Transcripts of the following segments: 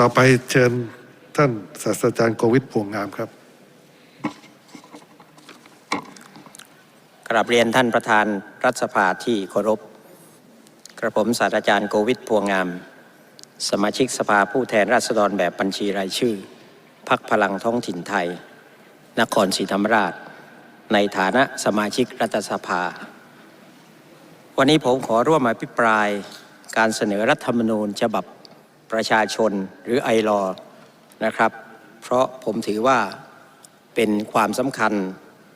ต่อไปเชิญท่านศาสตราจารย์โกวิทพวงงามครับกราบเรียนท่านประธานรัฐสภาที่เคารพ กระผมศาสตราจารย์โกวิทพวงงาม สมาชิกสภาผู้แทนราษฎรแบบบัญชีรายชื่อพักพลังท้องถิ่นไทย นครศรีธรรมราช ในฐานะสมาชิกรัฐสภา วันนี้ผมขอร่วมอภิปรายการเสนอรัฐธรรมนูญฉบับ ประชาชนหรือไอรอนะครับ เพราะผมถือว่าเป็นความสำคัญ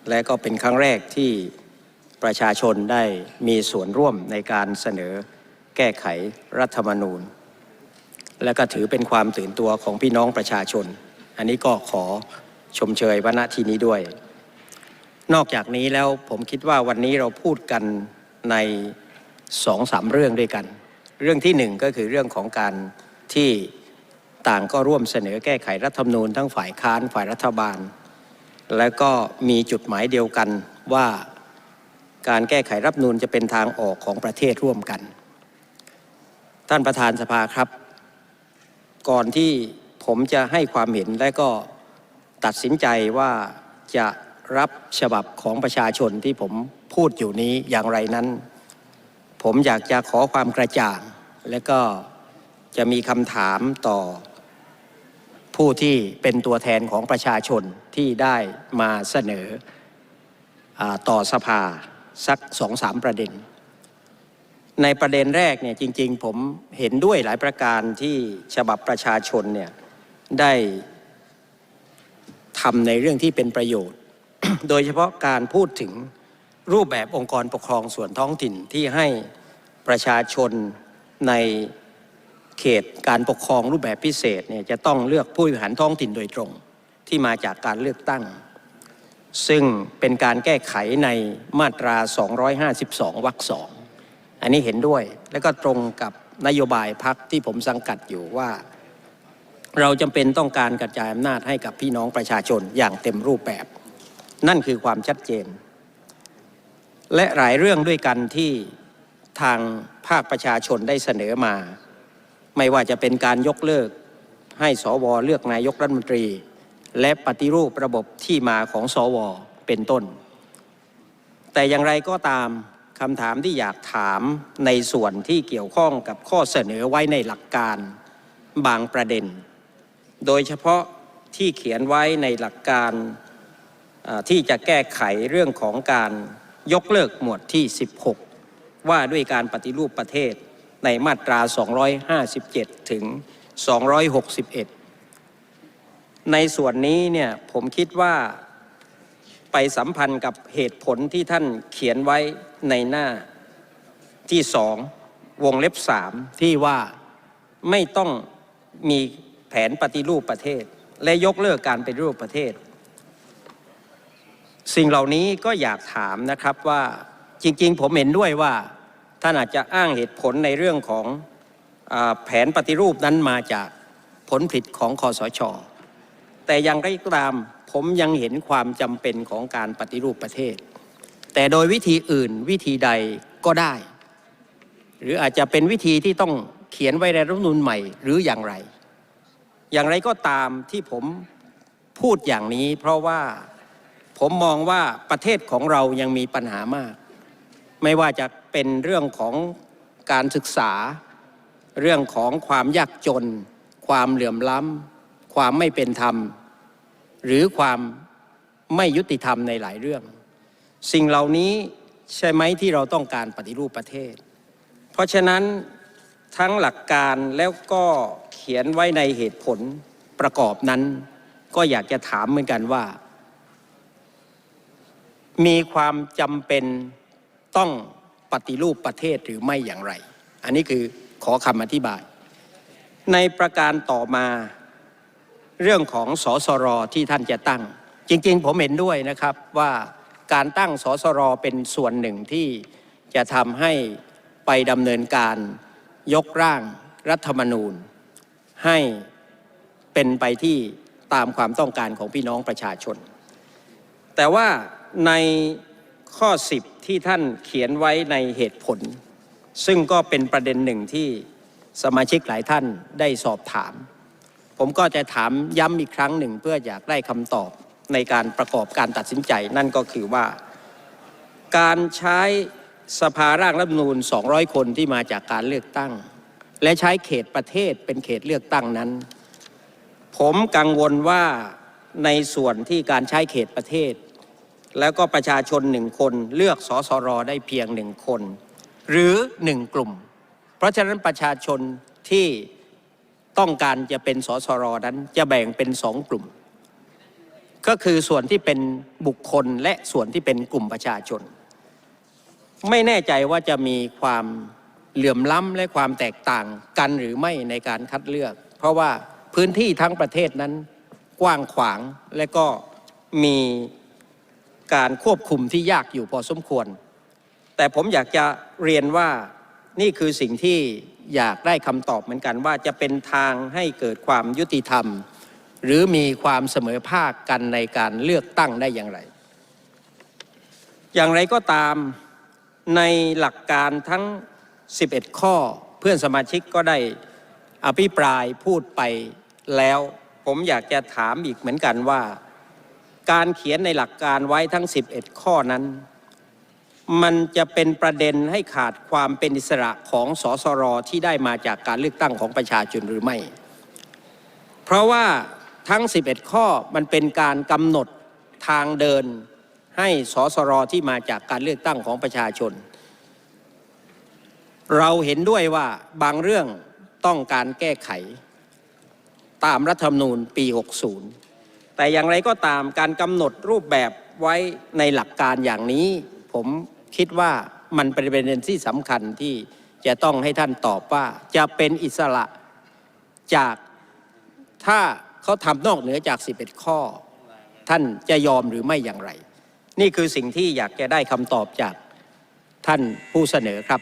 และก็เป็นครั้งแรกที่ประชาชนได้มีส่วนร่วมในการเสนอแก้ไขรัฐธรรมนูญ และก็ถือเป็นความตื่นตัวของพี่น้องประชาชน อันนี้ก็ขอชมเชยวันที่นี้ด้วย นอกจากนี้แล้วผมคิดว่าวันนี้เราพูดกันในสองสามเรื่องด้วยกัน เรื่องที่หนึ่งก็คือเรื่องของการ ที่ต่างก็ร่วมเสนอแก้ไขรัฐธรรมนูญทั้งฝ่ายค้านฝ่ายรัฐบาล และก็มีจุดหมายเดียวกันว่าการแก้ไขรัฐธรรมนูญจะเป็นทางออกของประเทศร่วมกัน ท่านประธานสภาครับ ก่อนที่ผมจะให้ความเห็นและก็ตัดสินใจว่าจะรับฉบับของประชาชนที่ผมพูดอยู่นี้อย่างไรนั้น ผมอยากจะขอความกระจ่างและก็ จะมีคำถามต่อ ผู้ที่เป็นตัวแทนของประชาชนที่ได้มาเสนออต่อสภาสักสองสามประเด็น ในประเด็นแรกเนี่ยจริงๆ ผมเห็นด้วยหลายประการที่ฉบับประชาชนเนี่ยได้ทำในเรื่องที่เป็นประโยชน์ โดยเฉพาะการพูดถึงรูปแบบองค์กรปกครองส่วนท้องถิ่นที่ให้ประชาชนใน เขตการปกครองรูปแบบพิเศษเนี่ยจะต้องเลือกผู้บริหารท้องถิ่นโดยตรงที่มาจากการเลือกตั้ง ซึ่งเป็นการแก้ไขในมาตรา 252 วรรคสองอันนี้เห็นด้วยและก็ตรงกับนโยบายพักที่ผมสังกัดอยู่ว่า เราจำเป็นต้องการกระจายอำนาจให้กับพี่น้องประชาชนอย่างเต็มรูปแบบ นั่นคือความชัดเจน และหลายเรื่องด้วยกันที่ทางภาคประชาชนได้เสนอมา ไม่ว่าจะเป็นการยกเลิก ให้สวเลือกนายกรัฐมนตรี และปฏิรูประบบที่มาของสวเป็นต้น แต่อย่างไรก็ตามคำถามที่อยากถามในส่วนที่เกี่ยวข้องกับข้อเสนอไว้ในหลักการบางประเด็น โดยเฉพาะที่เขียนไว้ในหลักการที่จะแก้ไขเรื่องของการยกเลิกหมวดที่ 16 ว่าด้วยการปฏิรูปประเทศ ในมาตรา 257 ถึง 261 ในส่วนนี้เนี่ยผมคิดว่าไปสัมพันธ์กับเหตุผลที่ท่านเขียนไว้ในหน้าที่สองวงเล็บสามที่ว่าไม่ต้องมีแผนปฏิรูปประเทศ และยกเลิกการปฏิรูปประเทศ สิ่งเหล่านี้ก็อยากถามนะครับว่าจริงๆ ผมเห็นด้วยว่า ท่านอาจจะอ้างเหตุผลในเรื่องของอแผนปฏิรูปนั้นมาจากผลผลิตของคอสช แต่อย่างไรก็ตามผมยังเห็นความจำเป็นของการปฏิรูปประเทศ แต่โดยวิธีอื่นวิธีใดก็ได้ หรืออาจจะเป็นวิธีที่ต้องเขียนไว้ในรัฐมนูญใหม่หรืออย่างไร อย่างไรก็ตามที่ผมพูดอย่างนี้ เพราะว่าผมมองว่าประเทศของเรายังมีปัญหามาก ไม่ว่าจะเป็นเรื่องของการศึกษา เรื่องของความยากจน ความเหลื่อมล้ำความไม่เป็นธรรม หรือความไม่ยุติธรรมในหลายเรื่อง สิ่งเหล่านี้ใช่ไหมที่เราต้องการปฏิรูปประเทศ เพราะฉะนั้นทั้งหลักการแล้วก็เขียนไว้ในเหตุผลประกอบนั้น ก็อยากจะถามเหมือนกันว่า มีความจำเป็น ต้องปฏิรูปประเทศหรือไม่อย่างไร อันนี้คือขอคำอธิบาย ในประการต่อมาเรื่องของสสรที่ท่านจะตั้ง จริงๆ ผมเห็นด้วยนะครับว่าการตั้งสสรเป็นส่วนหนึ่งที่จะทำให้ไปดำเนินการยกร่างรัฐธรรมนูญ ให้เป็นไปที่ตามความต้องการของพี่น้องประชาชน แต่ว่าใน ข้อ 10 ที่ท่านเขียนไว้ในเหตุผล ซึ่งก็เป็นประเด็นหนึ่งที่สมาชิกหลายท่านได้สอบถาม ผมก็จะถามย้ำอีกครั้งหนึ่งเพื่ออยากได้คำตอบในการประกอบการตัดสินใจ นั่นก็คือว่า การใช้สภาร่างรัฐมนูญ200 คนที่มาจากการเลือกตั้ง และใช้เขตประเทศเป็นเขตเลือกตั้งนั้น ผมกังวลว่าในส่วนที่การใช้เขตประเทศ แล้วก็ประชาชนหนึ่งคนเลือกสสรได้เพียงหนึ่งคน หรือหนึ่งกลุ่ม เพราะฉะนั้นประชาชนที่ต้องการจะเป็นสสรนั้นจะแบ่งเป็นสองกลุ่ม ก็คือส่วนที่เป็นบุคคลและส่วนที่เป็นกลุ่มประชาชน ไม่แน่ใจว่าจะมีความเหลื่อมล้ำและความแตกต่างกันหรือไม่ในการคัดเลือก เพราะว่าพื้นที่ทั้งประเทศนั้นกว้างขวางและก็มี การควบคุมที่ยากอยู่พอสมควร แต่ผมอยากจะเรียนว่านี่คือสิ่งที่อยากได้คำตอบเหมือนกันว่าจะเป็นทางให้เกิดความยุติธรรม หรือมีความเสมอภาคกันในการเลือกตั้งได้อย่างไร อย่างไรก็ตามในหลักการทั้ง 11 ข้อเพื่อนสมาชิกก็ได้อภิปรายพูดไปแล้ว ผมอยากจะถามอีกเหมือนกันว่า การเขียนในหลักการไว้ทั้ง 11 ข้อนั้น มันจะเป็นประเด็นให้ขาดความเป็นอิสระของสสรที่ได้มาจากการเลือกตั้งของประชาชนหรือไม่ เพราะว่าทั้ง 11 ข้อมันเป็นการกำหนดทางเดินให้สสรที่มาจากการเลือกตั้งของประชาชน เราเห็นด้วยว่าบางเรื่องต้องการแก้ไข ตามรัฐธรรมนูญปี 60 แต่อย่างไรก็ตามการกำหนดรูปแบบไว้ในหลักการอย่างนี้ ผมคิดว่ามันเป็นประเด็นที่สำคัญที่จะต้องให้ท่านตอบว่าจะเป็นอิสระจากถ้าเขาทำนอกเหนือจาก 11 ข้อ ท่านจะยอมหรือไม่อย่างไร นี่คือสิ่งที่อยากจะได้คำตอบจากท่านผู้เสนอครับ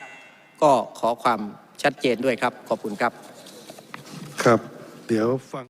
ก็ขอความชัดเจนด้วยครับ ขอบคุณครับ ครับ เดี๋ยวฟัง